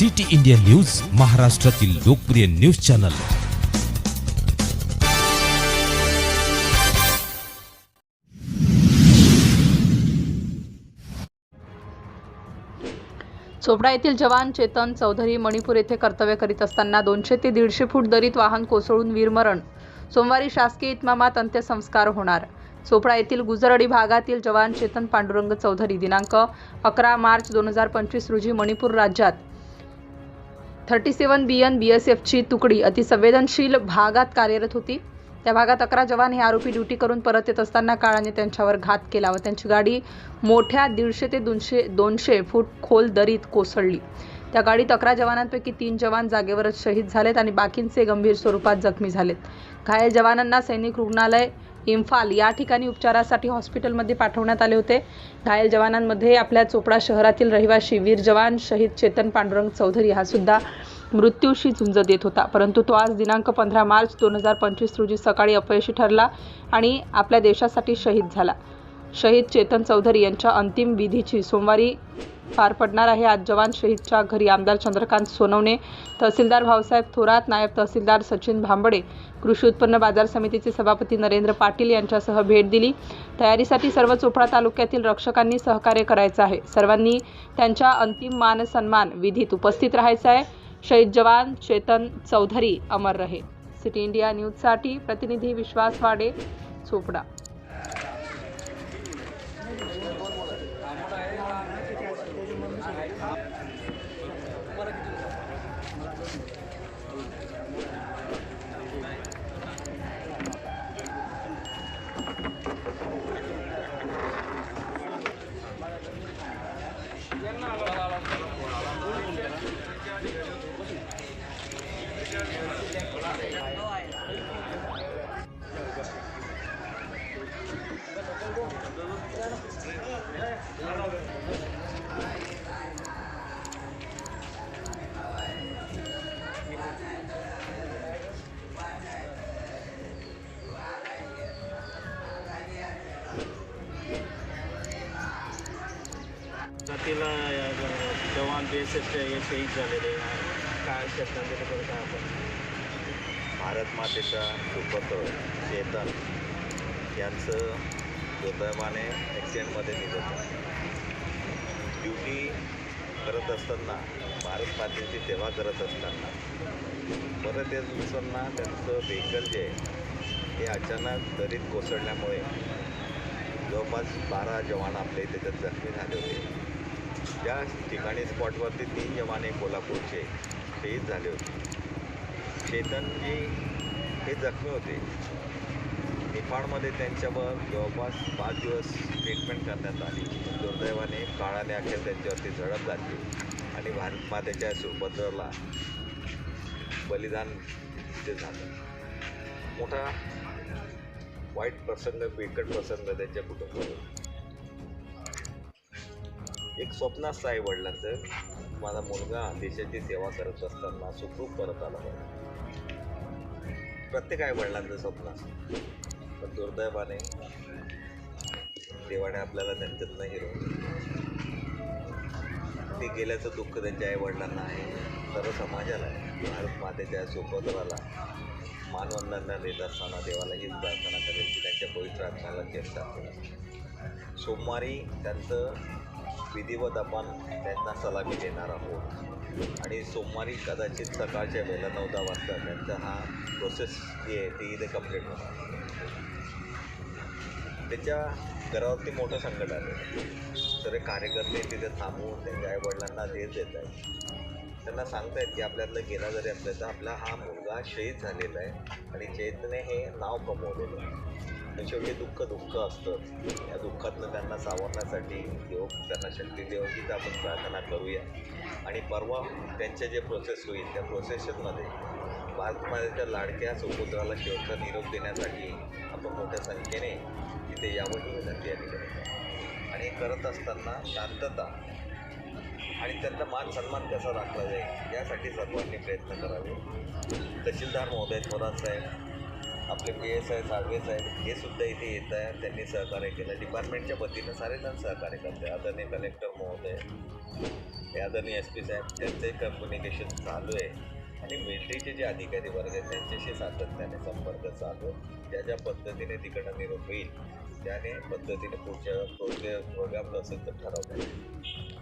City India news महाराष्ट्रातील लोकप्रिय news channel. Chopra येथील जवान चेतन चौधरी मणिपूर येथे कर्तव्य करीत असताना दोनशे ते दीडशे फूट दरीत वाहन कोसळून वीरमरण. सोमवारी शासकीय इतमामात अंत्यसंस्कार होणार. चोपडा येथील गुजरडी भागातील जवान चेतन पांडुरंग चौधरी दिनांक अकरा मार्च दोन हजार पंचवीस रोजी मणिपूर राज्यात thirty seven B N B S एफची तुकडी अतिसंवेदनशील भागात कार्यरत होती. त्या भागात अकरा जवान हे आरोपी ड्युटी करून परत येत असताना काळाने त्यांच्यावर घात केला व त्यांची गाडी मोठ्या दीडशे ते दोनशे दोनशे फूट खोल दरीत कोसळली. त्या गाडीत अकरा जवानांपैकी तीन जवान जागेवरच शहीद झालेत आणि बाकींचे गंभीर स्वरूपात जखमी झालेत. घायल जवानांना सैनिक रुग्णालय इम्फाल या ठिकाणी उपचारासाठी हॉस्पिटलमध्ये पाठवण्यात आले होते. घायल जवानांमध्ये आपल्या चोपडा शहरातील रहिवाशी वीर जवान शहीद चेतन पांडुरंग चौधरी हा सुद्धा मृत्यूशी झुंज देत होता. परंतु तो आज दिनांक पंधरा मार्च दोन हजार पंचवीस रोजी सकाळी अपयशी ठरला आणि आपल्या देशासाठी शहीद झाला. शहीद चेतन चौधरी यांच्या अंतिम विधीची सोमवारी पार पडणार आहे. आज जवान शहीदच्या घरी आमदार चंद्रकांत सोनवणे तहसीलदार भाऊसाहेब थोरात नायब तहसीलदार सचिन भांबडे कृषी उत्पन्न बाजार समितीचे सभापती नरेंद्र पाटील यांच्यासह भेट दिली. तयारीसाठी सर्व चोपडा तालुक्यातील रक्षकांनी सहकार्य करायचं आहे. सर्वांनी त्यांच्या अंतिम मान सन्मान विधीत उपस्थित राहायचं आहे. शहीद जवान चेतन चौधरी अमर रहे. सिटी इंडिया न्यूजसाठी प्रतिनिधी विश्वास वाडे चोपडा. ฉันน่ารักแล้วก็รักกูแล้วก็รู้ว่ากูรัก जातीला या जवान बी एस एफचे हे शहीद झालेले. काय श्रद्धांजली करत आपण भारत मातेचा सुपत चेतन यांचं दुर्दैवाने ॲक्सिडेंटमध्ये निघत ड्युटी करत असताना भारत मातेची सेवा करत असताना परत येत असताना त्यांचं व्हेकल जे आहे ते अचानक दरीत कोसळल्यामुळे जवळपास बारा जवान आपले त्याच्यात जखमी झाले होते. ज्या ठिकाणी स्पॉटवरती तीन जवान हे कोल्हापूरचे शहीद झाले होते. चेतनजी हे जखमी होते. निफाडमध्ये त्यांच्यावर जवळपास पाच दिवस ट्रीटमेंट करण्यात आली. दुर्दैवाने काळाने अखेर त्यांच्यावरती झडप घातली आणि भारत मातेच्या सुभद्रला बलिदान ते झालं मोठा वाईट प्रसंग बिकट प्रसंग त्यांच्या कुटुंबावर. एक स्वप्न असतं आई वडिलांचं. माझा मुलगा देशाची सेवा करत असताना सुखरूप परत आला पाहिजे प्रत्येक आई वडिलांचं स्वप्न. असतं पण दुर्दैवाने देवाने आपल्याला त्यांच्यातनं हिरवलं. ते गेल्याचं दुःख त्यांच्या आई वडिलांना आहे. सर्व समाजाला आहे. भारत मातेच्या सुपुत्राला मानवंदना देत असताना देवाला हीच प्रार्थना करेल की त्यांच्या पवित्र आत्म्याला चेष्टा सोमवारी त्यांचं विधिवत आपण त्यांना सलामी देणार आहोत. आणि सोमवारी कदाचित सकाळच्या वेळेला नऊ दहा वाजता त्यांचा हा प्रोसेस जी आहे ती इथे कंप्लीट होणार. त्याच्या घरावरती मोठं संकट आलं. सर्व कार्यकर्ते तिथे थांबवून त्यांच्या आईवडिलांना देत देत आहेत. त्यांना सांगतायत की आपल्यातलं गेला जरी असलं तर आपला हा मुलगा शहीद झालेला आहे आणि चैतने हे नाव कमवलेलं आहे. पण शेवटी दुःख दुःख असतं. या दुःखातनं त्यांना सावरण्यासाठी देव त्यांना शक्ती देव हीच आपण प्रार्थना करूया. आणि परवा त्यांचे जे प्रोसेस होईल त्या प्रोसेसमध्ये भारतमातेच्या लाडक्या सुपुत्राला शेवटचा निरोप देण्यासाठी आपण मोठ्या संख्येने तिथे यावं ही विनंती आली आणि करत असताना शांतता आणि त्यांचा मान सन्मान कसा राखला जाईल यासाठी सर्वांनी प्रयत्न करावे. तहसीलदार महोदय थोरात साहेब आपले पी एस आहे साळवे साहेब हे सुद्धा इथे येत आहे. त्यांनी सहकार्य केलं. डिपार्टमेंटच्या वतीनं सारेजण सहकार्य करते. आदरणीय कलेक्टर महोदय हे आदरणीय एस पी साहेब त्यांचंही कम्युनिकेशन चालू आहे. आणि मिलिटरीचे जे अधिकारी वर्ग आहेत त्यांच्याशी सातत्याने संपर्क चालू आहे. ज्या ज्या पद्धतीने तिकडं निरोप होईल त्याने पद्धतीने पुढच्या पुढचे प्रोग्राम असेल तर ठरवता येईल.